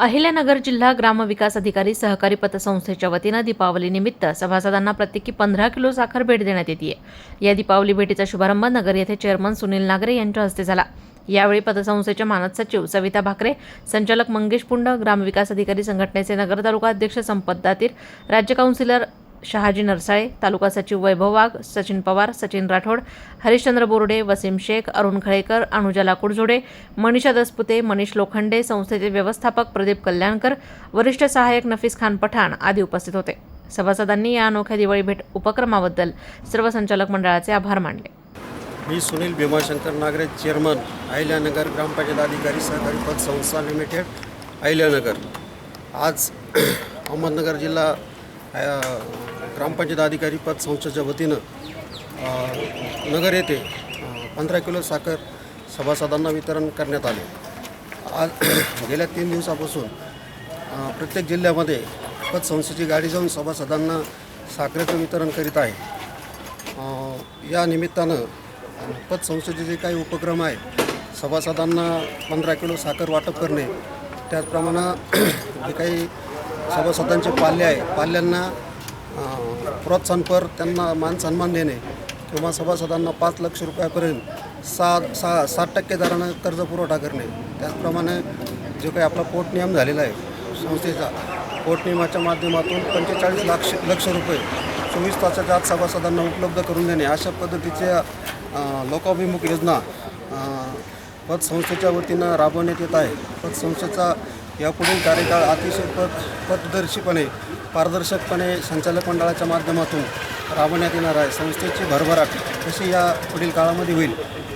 अहिल्यानगर जिल्हा ग्रामविकास अधिकारी सहकारी पतसंस्थेच्या वतीनं दीपावलीनिमित्त सभासदांना प्रत्येकी पंधरा किलो साखर भेट देण्यात येते या दीपावली भेटीचा शुभारंभ नगर येथे चेअरमन सुनील नागरे यांच्या हस्ते झाला. यावेळी पतसंस्थेच्या मानद सचिव सविता भाकरे संचालक मंगेश पुंड ग्रामविकास अधिकारी संघटनेचे नगर तालुका अध्यक्ष संपत दातीर राज्य काउन्सिलर शहाजी नरसाळे तालुका सचिव वैभव वाघ सचिन पवार सचिन राठोड हरिश्चंद्र बोर्डे वसीम शेख अरुण खळेकर अनुजा लाकूडझोडे मनीषा दसपुते मनीष लोखंडे संस्थेचे व्यवस्थापक प्रदीप कल्याणकर वरिष्ठ सहाय्यक नफीस खान पठाण आदी उपस्थित होते. सभासदांनी या अनोख्या दिवाळी भेट उपक्रमाबद्दल सर्व संचालक मंडळाचे आभार मानले. मी सुनील भीमाशंकर नागरे चेअरमन अहिल्यानगर ग्रामपंचायत अधिकारी सहकारी पतसंस्था लिमिटेड अहिल्यानगर आज अहमदनगर जिल्हा ग्रामपंचायत अधिकारी पतसंस्थेच्या वतीनं नगर येथे पंधरा किलो साखर सभासदांना वितरण करण्यात आले. आज गेल्या तीन दिवसापासून प्रत्येक जिल्ह्यामध्ये पतसंस्थेची गाडी जाऊन सभासदांना साखरेचं वितरण करीत आहे. या निमित्तानं पतसंस्थेचे जे काही उपक्रम आहे सभासदांना पंधरा किलो साखर वाटप करणे त्याचप्रमाणे जे काही सभासदांचे पाल्य आहे पाल्यांना प्रोत्साहनपर त्यांना मान सन्मान देणे किंवा सभासदांना पाच लक्ष रुपयापर्यंत सात सहा सात टक्के दरानं कर्ज पुरवठा करणे. त्याचप्रमाणे जो काही आपला पोटनियम झालेला आहे संस्थेचा पोटनियमाच्या माध्यमातून पंचेचाळीस लाख लक्ष रुपये चोवीस तासाच्या आत सभासदांना उपलब्ध करून देणे. अशा पद्धतीच्या लोकाभिमुख योजना पतसंस्थेच्या वतीनं राबवण्यात येत आहे. पतसंस्थेचा यापुढील कार्यकाळ अतिशय पद पथदर्शीपणे पारदर्शकपणे संचालक मंडळाच्या माध्यमातून राबवण्यात येणार आहे. संस्थेची भरभराट कशी या पुढील काळामध्ये होईल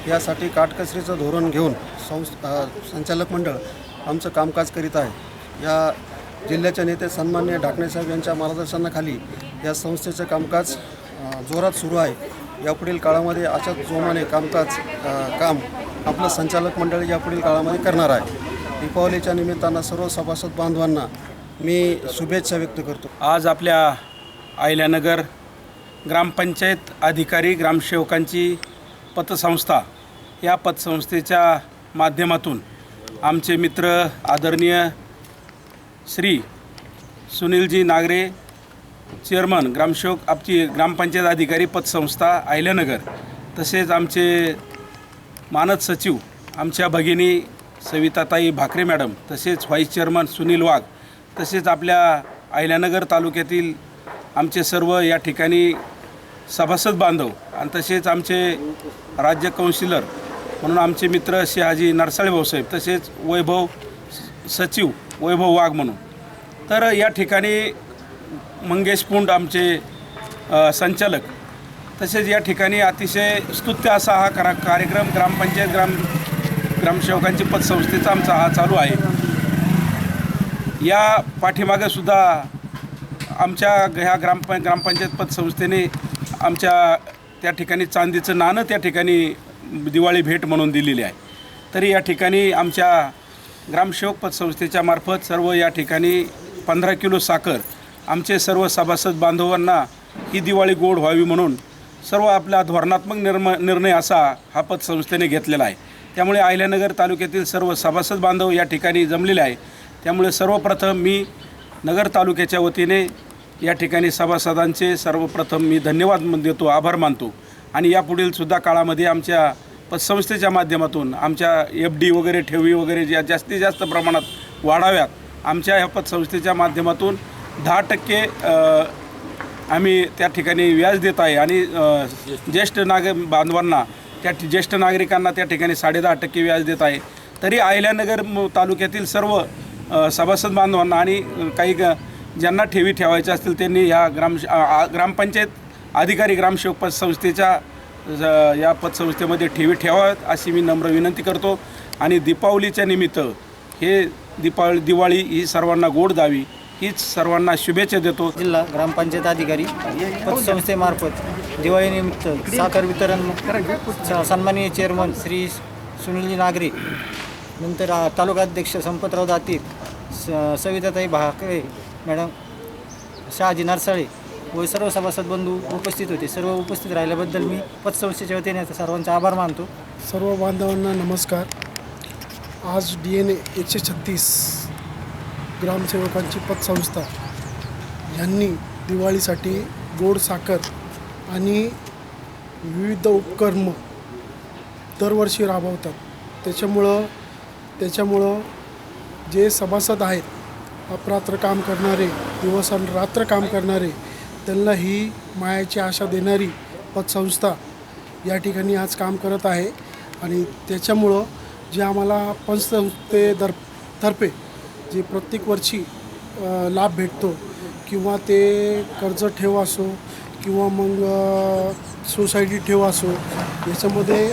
यासाठी काटकसरीचं धोरण घेऊन संस संचालक मंडळ आमचं कामकाज करीत आहे. या जिल्ह्याचे नेते सन्मान्य ढाकणेसाहेब यांच्या मार्गदर्शनाखाली या संस्थेचं कामकाज जोरात सुरू आहे. यापुढील काळामध्ये अशाच जोमाने कामकाज काम आपलं संचालक मंडळ यापुढील काळामध्ये करणार आहे. दीपावलीच्या निमित्तानं सर्व सभासद बांधवांना मी शुभेच्छा व्यक्त करतो. आज आपल्या आयल्यानगर ग्रामपंचायत अधिकारी ग्रामसेवकांची पतसंस्था या पतसंस्थेच्या माध्यमातून आमचे मित्र आदरणीय श्री सुनीलजी नागरे चेअरमन ग्रामसेवक आमची ग्रामपंचायत अधिकारी पतसंस्था आयल्यानगर तसेच आमचे मानद सचिव आमच्या भगिनी सविताताई भाकरे मॅडम तसेच व्हाईस चेअरमन सुनील वाघ तसेच आपल्या अहिल्यानगर तालुक्यातील आमचे सर्व या ठिकाणी सभासद बांधव आणि तसेच आमचे राज्य कौन्सिलर म्हणून आमचे मित्र शहाजी नरसाळे भाऊसाहेब तसेच वैभव सचिव वैभव वाघ म्हणून. तर या ठिकाणी मंगेश पुंड आमचे संचालक तसेच या ठिकाणी अतिशय स्तुत्य असा हा करा कार्यक्रम ग्रामपंचायत ग्राम ग्रामसेवकांची पतसंस्थेचा आमचा हा चालू आहे. या पाठीमागे सुद्धा आमच्या ह्या ग्रामप ग्रामपंचायत पतसंस्थेने आमच्या त्या ठिकाणी चांदीचं नाणं त्या ठिकाणी दिवाळी भेट म्हणून दिलेली आहे. तरी या ठिकाणी आमच्या ग्रामसेवक पतसंस्थेच्या मार्फत सर्व या ठिकाणी पंधरा किलो साखर आमचे सर्व सभासद बांधवांना ही दिवाळी गोड व्हावी म्हणून सर्व आपला धोरणात्मक निर्म निर्णय असा हा पतसंस्थेने घेतलेला आहे. त्यामुळे अहिल्यानगर तालुक्यातील सर्व सभासद बांधव या ठिकाणी जमलेले आहे. त्यामुळे सर्वप्रथम मी नगर तालुक्याच्या वतीने या ठिकाणी सभासदांचे सर्वप्रथम मी धन्यवाद देतो आभार मानतो. आणि यापुढील सुद्धा काळामध्ये आमच्या पतसंस्थेच्या माध्यमातून आमच्या एफ डी वगैरे ठेवी वगैरे ज्या जास्तीत जास्त प्रमाणात वाढाव्यात आमच्या ह्या पतसंस्थेच्या माध्यमातून दहा टक्के आम्ही त्या ठिकाणी व्याज देत आहे. आणि ज्येष्ठ नाग बांधवांना त्या ज्येष्ठ नागरिकांना त्या ठिकाणी साडेदहा टक्के व्याज देत आहे. तरी अहिल्यानगर म- तालुक्यातील सर्व सभासद बांधवांना आणि काही ग- ज्यांना ठेवी ठेवायच्या असतील त्यांनी ह्या ग्राम ग्रामपंचायत अधिकारी ग्रामसेवक पतसंस्थेच्या ज- या पतसंस्थेमध्ये ठेवी ठेवाव्यात अशी मी नम्र विनंती करतो. आणि दीपावलीच्या निमित्त हे दीपावली दिवाळी ही सर्वांना गोड जावी हीच सर्वांना शुभेच्छा देतो. जिल्हा ग्रामपंचायत अधिकारी पतसंस्थेमार्फत दिवाळीनिमित्त साखर वितरण सन्माननीय चेअरमन श्री सुनीलजी नागरे नंतर तालुकाध्यक्ष संपतराव दातीर स सविताताई भाकरे मॅडम शहाजी नरसाळे व सर्व सभासद बंधू उपस्थित होते. सर्व उपस्थित राहिल्याबद्दल मी पतसंस्थेच्या वतीने सर्वांचे आभार मानतो. सर्व बांधवांना नमस्कार. आज डी एन ए एकशे छत्तीस ग्रामसेवकांची पतसंस्था यांनी दिवाळीसाठी गोड साखर आणि विविध उपक्रम दरवर्षी राबवतात. त्याच्यामुळं त्याच्यामुळं जे सभासद आहेत अपरात्र काम करणारे दिवस आणि रात्र काम करणारे त्यांना ही मायाची आशा देणारी पतसंस्था या ठिकाणी आज काम करत आहे. आणि त्याच्यामुळं जे आम्हाला पतसंस्थेदर तर्फे जे प्रत्येक वर्षी लाभ भेटतो किंवा ते कर्ज ठेव असो किंवा मग सोसायटी ठेव असो याच्यामध्ये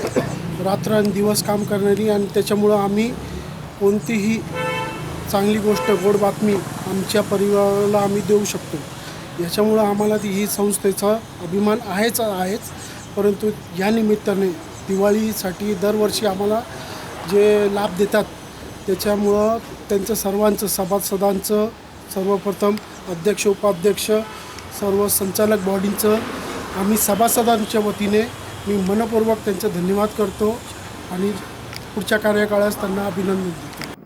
रात्र आणि दिवस काम करणारी आणि त्याच्यामुळं आम्ही कोणतीही चांगली गोष्ट गोड बातमी आमच्या परिवाराला आम्ही देऊ शकतो. याच्यामुळं आम्हाला ती ही संस्थेचा अभिमान आहेच आहेच. परंतु या निमित्ताने दिवाळीसाठी दरवर्षी आम्हाला जे लाभ देतात त्याच्यामुळं त्यांचं सर्वांचं सभासदांचं सर्वप्रथम अध्यक्ष उपाध्यक्ष सर्व संचालक बॉडींचं आम्ही सभासदांच्या वतीने मी मनपूर्वक त्यांचं धन्यवाद करतो आणि पुढच्या कार्यकाळास त्यांना अभिनंदन देतो.